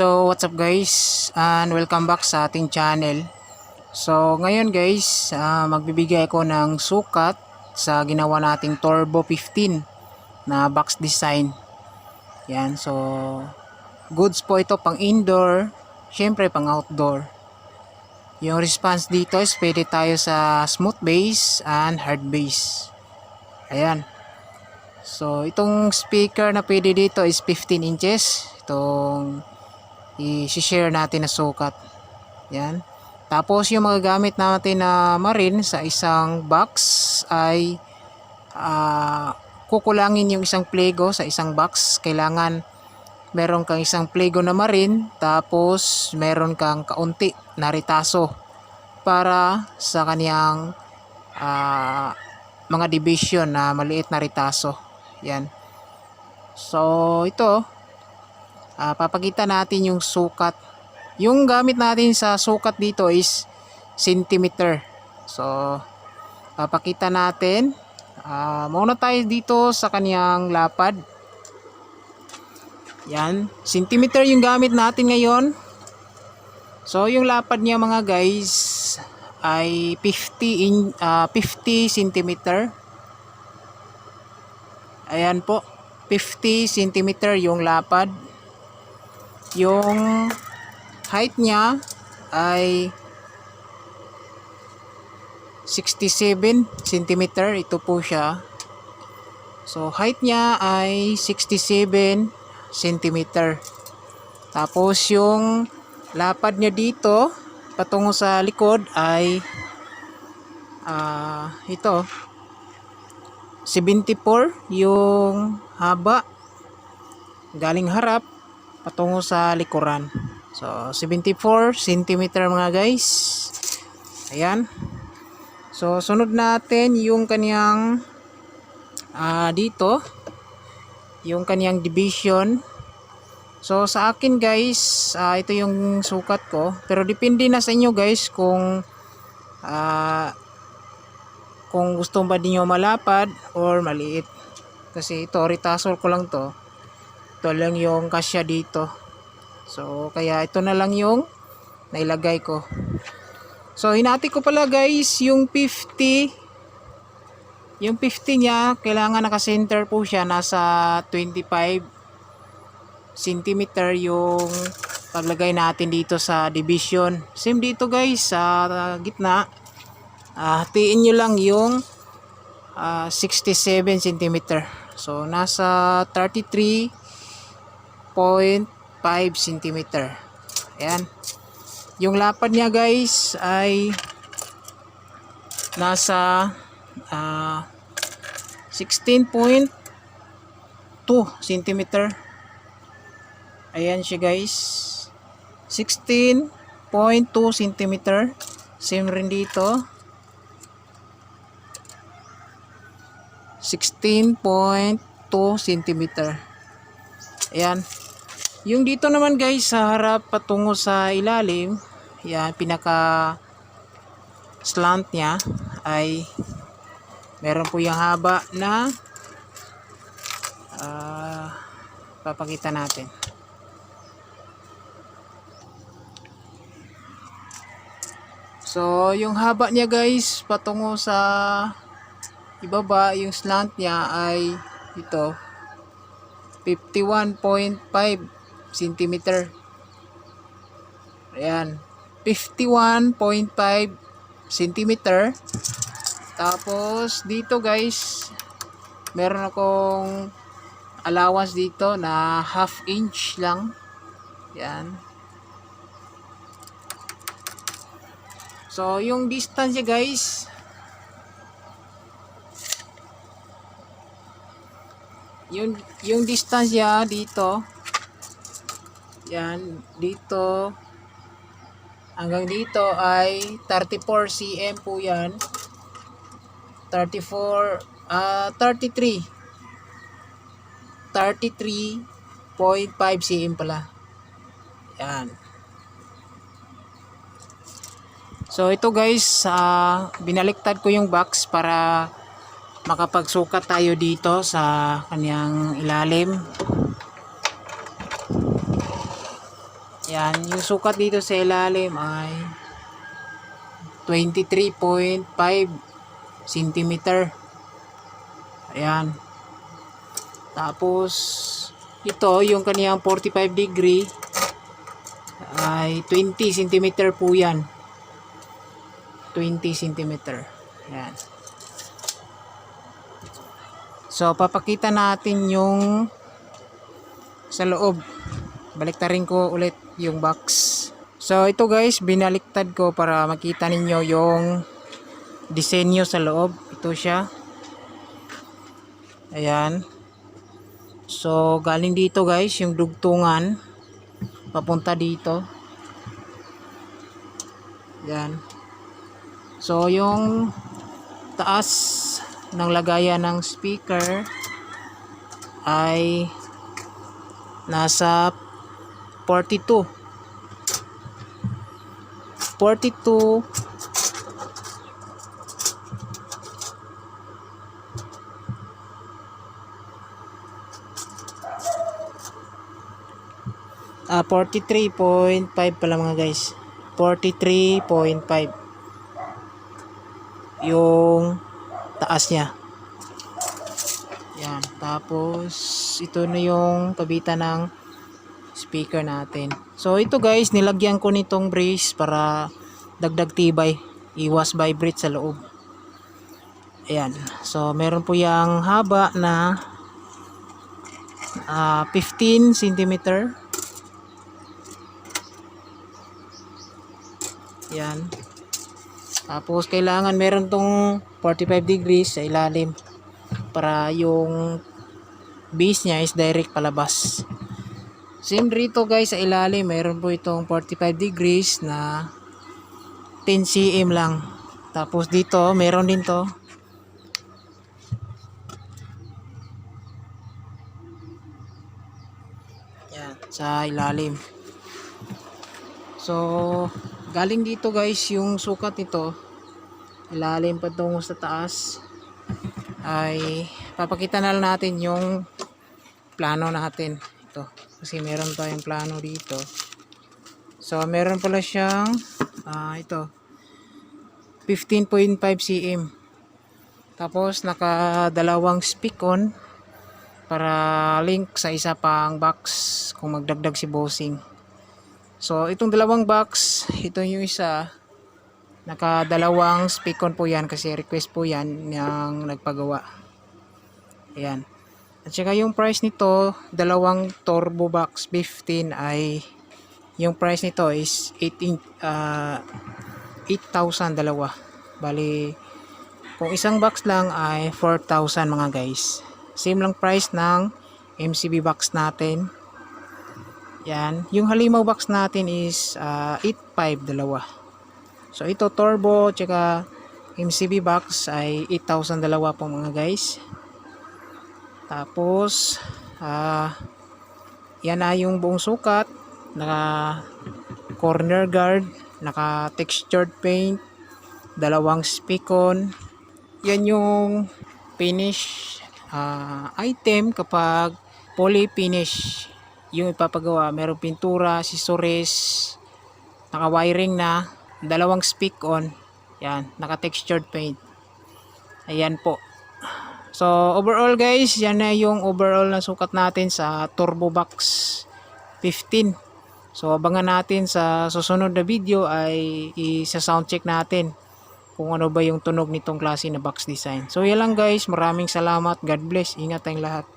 So what's up guys? And welcome back sa ating channel. So ngayon guys ah, magbibigay ako ng sukat sa ginawa nating Turbo 15 na box design. Yan so goods po ito pang indoor syempre pang outdoor. Yung response dito is pwede tayo sa smooth base and hard base. Ayan. So itong speaker na pwede dito is 15 inches. Itong i-share natin na sukat. Yan. Tapos yung mga gamit natin na marin sa isang box ay ah, kukulangin yung isang plego sa isang box. Kailangan meron kang isang plego na marin tapos meron kang kaunti na ritaso para sa kaniyang ah, mga division na maliit na ritaso. Yan. So ito Ah, papakita natin yung sukat. Yung gamit natin sa sukat dito is centimeter. So, papakita natin. Ah, muna tayo dito sa kaniyang lapad. Yan. Centimeter yung gamit natin ngayon. So, yung lapad niya mga guys ay 50 in ah, 50 centimeter. Ayan po. 50 centimeter yung lapad yung height niya ay 67 cm ito po siya. So height niya ay 67 cm tapos yung lapad niya dito patungo sa likod ay ah ito. 74 yung haba. Galing harap patungo sa likuran. So, 74 cm mga guys. Ayan. So, sunod natin yung kaniyang ah dito. Yung kaniyang division. So, sa akin guys, ah, ito yung sukat ko. Pero depende na sa inyo guys kung ah kung gusto ba niyo malapad or maliit. Kasi ito, retasol ko lang to ito lang yung kasya dito. So kaya ito na lang yung nailagay ko. So hinati ko pala guys yung 50 yung 50 niya kailangan nakasenter po siya. Nasa 25 cm yung paglagay natin dito sa division. Same dito guys sa gitna. Uh, hatiin nyo lang yung uh, 67 cm so nasa 33 0.5 cm. Ayan. Yung lapad niya guys ay nasa uh, 16.2 cm. Ayan siya guys. 16.2 cm. Same rin dito. 16.2 cm. Ayan. Yung dito naman guys sa harap patungo sa ilalim, yan pinaka slant niya ay meron po yung haba na uh, papakita natin. So, yung haba niya guys patungo sa ibaba, yung slant niya ay ito 51.5 cm. Ayan. 51.5 cm. Tapos, dito guys, meron akong allowance dito na half inch lang. Yan. So, yung distance niya guys, yung yung distance ya dito yan dito. Hanggang dito ay 34 cm po yan. 34 uh, 33 33.5 cm pala. Yan. So ito guys uh, binaliktad ko yung box para makapagsukat tayo dito sa kanyang ilalim Yan, yung sukat dito sa ilalim ay 23.5 cm. Ayan. Tapos, ito, yung kaniyang 45 degree ay 20 cm po yan. 20 cm. Ayan. So, papakita natin yung sa loob. Baliktarin ko ulit yung box. So, ito guys, binaliktad ko para makita ninyo yung disenyo sa loob. Ito siya. Ayan. So, galing dito guys, yung dugtungan. Papunta dito. Ayan. So, yung taas ng lagayan ng speaker ay nasa 42 42 Ah, 43.5 pala mga guys. 43.5 yung taas niya. Yan. Tapos, ito na yung kabitan ng speaker natin. So, ito guys, nilagyan ko nitong brace para dagdag tibay. Iwas vibrate sa loob. Ayan. So, meron po yung haba na ah, 15 cm. Yan. Tapos, kailangan meron tong 45 degrees sa ilalim para yung base niya is direct palabas. Same rito guys sa ilalim, meron po itong 45 degrees na 10 cm lang. Tapos dito, meron din to. Yan, sa ilalim. So, galing dito guys yung sukat nito. Ilalim patungo sa taas ay papakita na natin yung plano natin ito. Kasi meron tayong plano dito. So meron pala siyang ah, ito. 15.5 cm. Tapos naka dalawang speak on para link sa isa pang box kung magdagdag si bossing. So itong dalawang box ito yung isa. Nakadalawang speak-on po yan kasi request po yan ng nagpagawa. Ayan. At saka yung price nito, dalawang turbo box 15 ay yung price nito is 18 uh, 8,000 dalawa. Bali kung isang box lang ay 4,000 mga guys. Same lang price ng MCB box natin. Yan. Yung halimaw box natin is uh, 8,500 dalawa. So ito turbo tsaka MCB box ay 8,000 dalawa po mga guys. Tapos ah yan na yung buong sukat. Naka corner guard, naka textured paint, dalawang speakon. Yan yung finish ah, item kapag poly finish yung ipapagawa. Merong pintura, scissors, naka wiring na dalawang speak on yan naka textured paint ayan po so overall guys yan na yung overall na sukat natin sa turbo box 15 so abangan natin sa susunod na video ay isa sound check natin kung ano ba yung tunog nitong klase na box design. So yan lang guys. Maraming salamat. God bless. Ingat tayong lahat